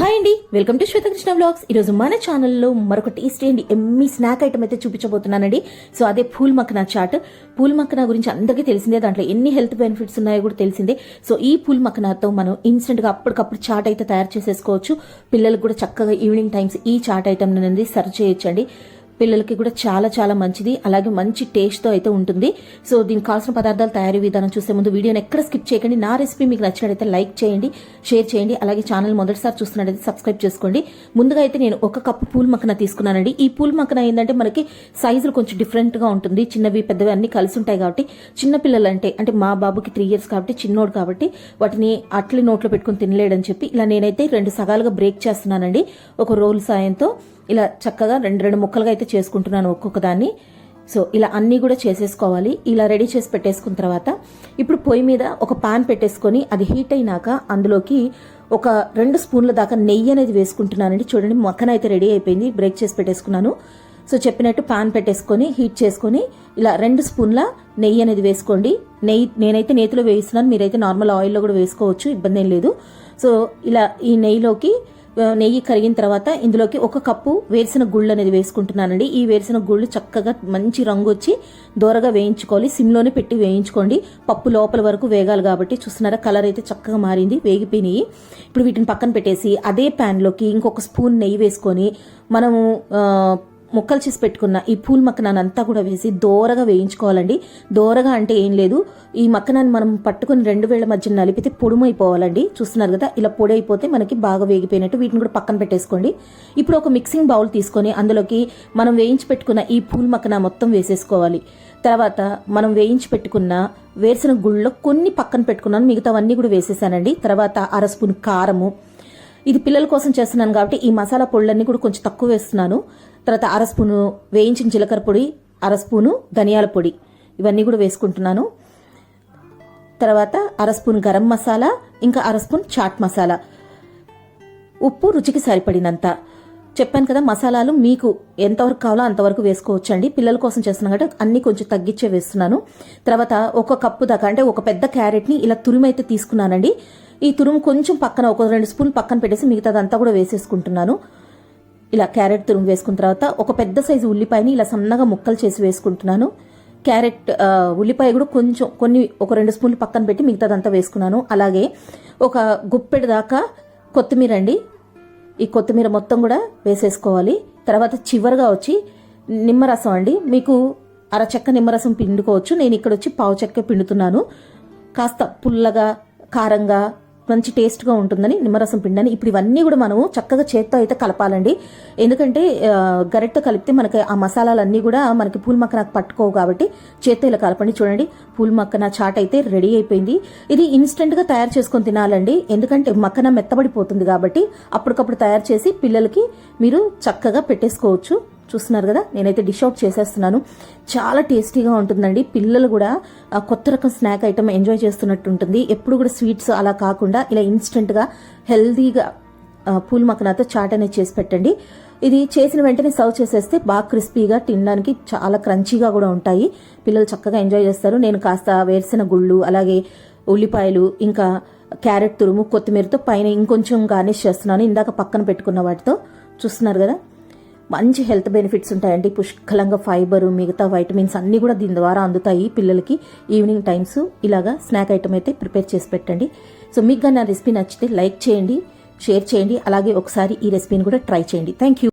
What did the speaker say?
Hi అండి. Welcome to Swetha Krishna blogs ఈరోజు మన ఛానల్లో మరొక టేస్టీ అండి ఎమ్మి స్నాక్ ఐటమ్ అయితే చూపించబోతున్నానండి. సో అదే పూల్ మక్కనా చాట్. పూల్ మక్కనా గురించి అందరికీ తెలిసిందే దాంట్లో ఎన్ని హెల్త్ బెనిఫిట్స్ ఉన్నాయో కూడా తెలిసిందే. సో ఈ పూల్ మక్కనాతో మనం ఇన్స్టెంట్గా అప్పటికప్పుడు చాట్ అయితే తయారు చేసేసుకోవచ్చు. పిల్లలకు కూడా చక్కగా ఈవినింగ్ టైమ్స్ ఈ చాట్ ఐటమ్ అనేది సర్వ్ చేయొచ్చండి. పిల్లలకి కూడా చాలా చాలా మంచిది. అలాగే మంచి టేస్ట్తో అయితే ఉంటుంది. సో దీనికి కావాల్సిన పదార్థాలు తయారీ విధానం చూసే ముందు వీడియోని ఎక్కడ స్కిప్ చేయకండి. నా రెసిపీ మీకు నచ్చినట్టయితే లైక్ చేయండి షేర్ చేయండి అలాగే ఛానల్ మొదటిసారి చూస్తున్నట్టయితే సబ్స్క్రైబ్ చేసుకోండి. ముందుగా అయితే నేను ఒక కప్పు పూల్ మక్కన తీసుకున్నానండి. ఈ పూల్ మక్కన ఏంటంటే మనకి సైజులు కొంచెం డిఫరెంట్గా ఉంటుంది. చిన్నవి పెద్దవి అన్ని కలిసి ఉంటాయి కాబట్టి చిన్న పిల్లలంటే అంటే మా బాబుకి త్రీ ఇయర్స్ కాబట్టి చిన్నోడు కాబట్టి వాటిని అట్లే నోట్లో పెట్టుకుని తినలేడని చెప్పి ఇలా నేనైతే రెండు సగాలుగా బ్రేక్ చేస్తున్నానండి. ఒక రోల్ సాయంతో ఇలా చక్కగా రెండు రెండు ముక్కలుగా అయితే చేసుకుంటున్నాను ఒక్కొక్క దాన్ని. సో ఇలా అన్నీ కూడా చేసేసుకోవాలి. ఇలా రెడీ చేసి పెట్టేసుకున్న తర్వాత ఇప్పుడు పొయ్యి మీద ఒక పాన్ పెట్టేసుకొని అది హీట్ అయినాక అందులోకి ఒక రెండు స్పూన్ల దాకా నెయ్యి అనేది వేసుకుంటున్నానండి. చూడండి మక్కన అయితే రెడీ అయిపోయింది. బ్రేక్ చేసి పెట్టేసుకున్నాను. సో చెప్పినట్టు పాన్ పెట్టేసుకొని హీట్ చేసుకొని ఇలా రెండు స్పూన్ల నెయ్యి అనేది వేసుకోండి. నెయ్యి నేనైతే నేతిలో వేస్తున్నాను. మీరైతే నార్మల్ ఆయిల్లో కూడా వేసుకోవచ్చు. ఇబ్బంది ఏం లేదు. సో ఇలా ఈ నెయ్యిలోకి నెయ్యి కరిగిన తర్వాత ఇందులోకి ఒక కప్పు వేరుసిన గుళ్ళు అనేది వేసుకుంటున్నానండి. ఈ వేరుసిన గుళ్ళు చక్కగా మంచి రంగు వచ్చి దూరగా వేయించుకోవాలి. సిమ్లోనే పెట్టి వేయించుకోండి. పప్పు లోపల వరకు వేగాలి కాబట్టి చూస్తున్నారా కలర్ అయితే చక్కగా మారింది వేగిపోయినాయి. ఇప్పుడు వీటిని పక్కన పెట్టేసి అదే ప్యాన్లోకి ఇంకొక స్పూన్ నెయ్యి వేసుకొని మనము ముక్కలు చేసి పెట్టుకున్న ఈ పూల్ మక్కనానంతా కూడా వేసి దోరగా వేయించుకోవాలండి. దోరగా అంటే ఏం లేదు. ఈ మక్కనాన్ని మనం పట్టుకుని రెండు వేళ్ళ మధ్య నలిపితే పొడుమైపోవాలండి. చూస్తున్నారు కదా ఇలా పొడి అయిపోతే మనకి బాగా వేగిపోయినట్టు వీటిని కూడా పక్కన పెట్టేసుకోండి. ఇప్పుడు ఒక మిక్సింగ్ బౌల్ తీసుకొని అందులోకి మనం వేయించి పెట్టుకున్న ఈ పూల్ మక్కన మొత్తం వేసేసుకోవాలి. తర్వాత మనం వేయించి పెట్టుకున్న వేరుసిన గుళ్ళలో కొన్ని పక్కన పెట్టుకున్నాను. మిగతావన్నీ కూడా వేసేసానండి. తర్వాత అర స్పూన్ కారము ఇది పిల్లల కోసం చేస్తున్నాను కాబట్టి ఈ మసాలా పొళ్ళన్నీ కూడా కొంచెం తక్కువ వేస్తున్నాను. తర్వాత అర స్పూను వేయించిన జీలకర్ర పొడి అర స్పూను ధనియాల పొడి. ఇవన్నీ కూడా వేసుకుంటున్నాను. తర్వాత అర స్పూన్ గరం మసాలా ఇంకా అర స్పూన్ చాట్ మసాలా. ఉప్పు రుచికి సరిపడినంత. చెప్పాను కదా మసాలాలు మీకు ఎంతవరకు కావాలో అంతవరకు వేసుకోవచ్చండి. పిల్లల కోసం చేస్తున్నాను కాబట్టి అన్ని కొంచెం తగ్గించే వేస్తున్నాను. తర్వాత ఒక కప్పు దాకా అంటే ఒక పెద్ద క్యారెట్ని ఇలా తురిమైతే తీసుకున్నానండి. ఈ తురుము కొంచెం పక్కన ఒక రెండు స్పూన్ పక్కన పెట్టేసి మిగతాదంతా కూడా వేసేసుకుంటున్నాను. ఇలా క్యారెట్ తురుము వేసుకున్న తర్వాత ఒక పెద్ద సైజు ఉల్లిపాయని ఇలా సన్నగా ముక్కలు చేసి వేసుకుంటున్నాను. క్యారెట్ ఉల్లిపాయ కూడా కొంచెం కొన్ని ఒక రెండు స్పూన్లు పక్కన పెట్టి మిగతాదంతా వేసుకున్నాను. అలాగే ఒక గుప్పెడు దాకా కొత్తిమీర అండి. ఈ కొత్తిమీర మొత్తం కూడా వేసేసుకోవాలి. తర్వాత చివరిగా వచ్చి నిమ్మరసం అండి. మీకు అరచెక్క నిమ్మరసం పిండుకోవచ్చు. నేను ఇక్కడ వచ్చి పావు చెక్క పిండుతున్నాను. కాస్త పుల్లగా కారంగా మంచి టేస్ట్గా ఉంటుందని నిమ్మరసం పిండాని ఇప్పుడు ఇవన్నీ కూడా మనము చక్కగా చేత్తో అయితే కలపాలండి. ఎందుకంటే గరెట్తో కలిపితే మనకి ఆ మసాలాలన్నీ కూడా మనకి పూల మక్కన పట్టుకోవు కాబట్టి చేత్తో ఇలా కలపండి చూడండి. పూల మక్కన చాట్ అయితే రెడీ అయిపోయింది. ఇది ఇన్స్టెంట్గా తయారు చేసుకొని తినాలండి. ఎందుకంటే మక్కన మెత్తబడిపోతుంది కాబట్టి అప్పటికప్పుడు తయారు చేసి పిల్లలకి మీరు చక్కగా పెట్టేసుకోవచ్చు. చూస్తున్నారు కదా? నేనైతే డిష్ అవుట్ చేసేస్తున్నాను. చాలా టేస్టీగా ఉంటుందండి. పిల్లలు కూడా ఆ, కొత్త రకం స్నాక్ ఐటమ్ ఎంజాయ్ చేస్తున్నట్టు ఉంటుంది. ఎప్పుడు కూడా స్వీట్స్ అలా కాకుండా ఇలా ఇన్స్టెంట్గా హెల్దీగా పూల్ మక్కనాతో చాట్ అనేది చేసి పెట్టండి. ఇది చేసిన వెంటనే సర్వ్ చేసేస్తే బాగా క్రిస్పీగా తినడానికి చాలా క్రంచీగా కూడా ఉంటాయి. పిల్లలు చక్కగా ఎంజాయ్ చేస్తారు. నేను కాస్త వేరుసిన గుళ్ళు అలాగే ఉల్లిపాయలు ఇంకా క్యారెట్ తురుము కొత్తిమీరతో పైన ఇంకొంచెం గార్నిష్ చేస్తున్నాను. ఇందాక పక్కన పెట్టుకున్న వాటితో. చూస్తున్నారు కదా? మంచి హెల్త్ బెనిఫిట్స్ ఉంటాయండి. పుష్కలంగా ఫైబర్ మిగతా వైటమిన్స్ అన్నీ కూడా దీని ద్వారా అందుతాయి పిల్లలకి. ఈవినింగ్ టైమ్స్ ఇలాగా స్నాక్ ఐటమ్ అయితే ప్రిపేర్ చేసి పెట్టండి. సో మీకు నా రెసిపీ నచ్చితే లైక్ చేయండి షేర్ చేయండి. అలాగే ఒకసారి ఈ రెసిపీని కూడా ట్రై చేయండి. Thank you.